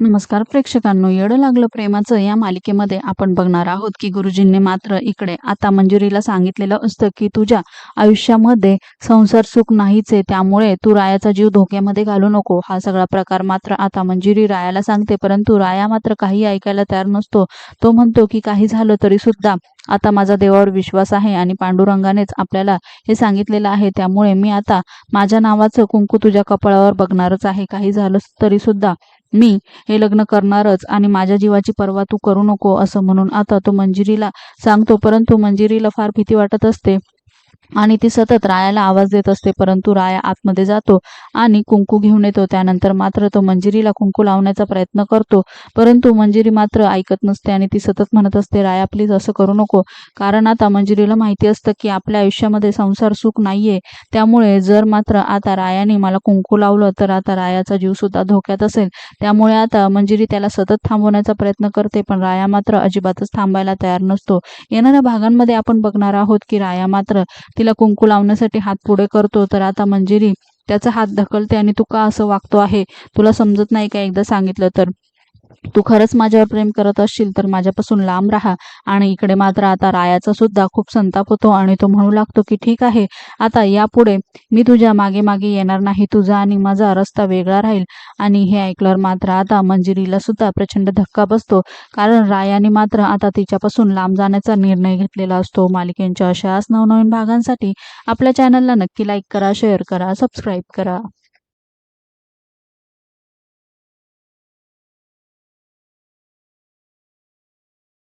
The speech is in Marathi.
नमस्कार प्रेक्षकांनो येडं लागलं प्रेमाचं या मालिकेमध्ये आपण बघणार आहोत की गुरुजींनी मात्र इकडे आता मंजुरीला सांगितलेलं असतं की तुझ्या आयुष्यामध्ये संसार सुख नाहीच आहे त्यामुळे तू रायाचा जीव धोक्यामध्ये घालू नको. हा सगळा प्रकार मात्र आता मंजुरी रायाला सांगते परंतु राया मात्र काही ऐकायला तयार नसतो. तो म्हणतो की काही झालं तरी सुद्धा आता माझा देवावर विश्वास आहे आणि पांडुरंगानेच आपल्याला हे सांगितलेलं आहे त्यामुळे मी आता माझ्या नावाचं कुंकू तुझ्या कपाळावर बघणारच आहे. काही झालं तरी सुद्धा मी हे लग्न करणारच आणि माझ्या जीवाची पर्वा तू करू नको असं म्हणून आता तो मंजिरीला सांगतो. परंतु मंजिरीला फार भीती वाटत असते. आणि ती सतत रायाला आवाज देत असते परंतु राया आतमध्ये जातो आणि कुंकू घेऊन येतो. त्यानंतर मात्र तो मंजिरीला कुंकू लावण्याचा प्रयत्न करतो परंतु मंजिरी मात्र ऐकत नसते आणि ती सतत म्हणत असते राया प्लीज असं करू नको. कारण आता मंजिरीला माहिती असतं की आपल्या आयुष्यामध्ये संसार सुख नाहीये. त्यामुळे जर मात्र आता रायाने मला कुंकू लावलं तर आता रायाचा जीव सुद्धा धोक्यात असेल. त्यामुळे आता मंजिरी त्याला सतत थांबवण्याचा प्रयत्न करते पण राया मात्र अजिबातच थांबायला तयार नसतो. येणाऱ्या भागांमध्ये आपण बघणार आहोत की राया मात्र तिला कुंकू लावण्यासाठी हात पुढे करतो. तर आता मंजिरी त्याचा हात ढकलते आणि तू का असं वागतो आहे. तुला समजत नाही का एकदा सांगितलं तर? तू खरंच माझ्यावर प्रेम करत असशील तर माझ्यापासून लांब राहा. आणि इकडे मात्र आता रायाचा सुद्धा खूप संताप होतो आणि तो म्हणू लागतो की ठीक आहे आता यापुढे मी तुझ्या मागे मागे येणार नाही. तुझा आणि माझा रस्ता वेगळा राहील. आणि हे ऐकल्यावर मात्र आता मंजिरीला सुद्धा प्रचंड धक्का बसतो. कारण रायाने मात्र आता तिच्यापासून लांब जाण्याचा निर्णय घेतलेला असतो. मालिकेंच्या अशाच नवनवीन भागांसाठी आपल्या चॅनलला नक्की लाईक करा शेअर करा सबस्क्राईब करा.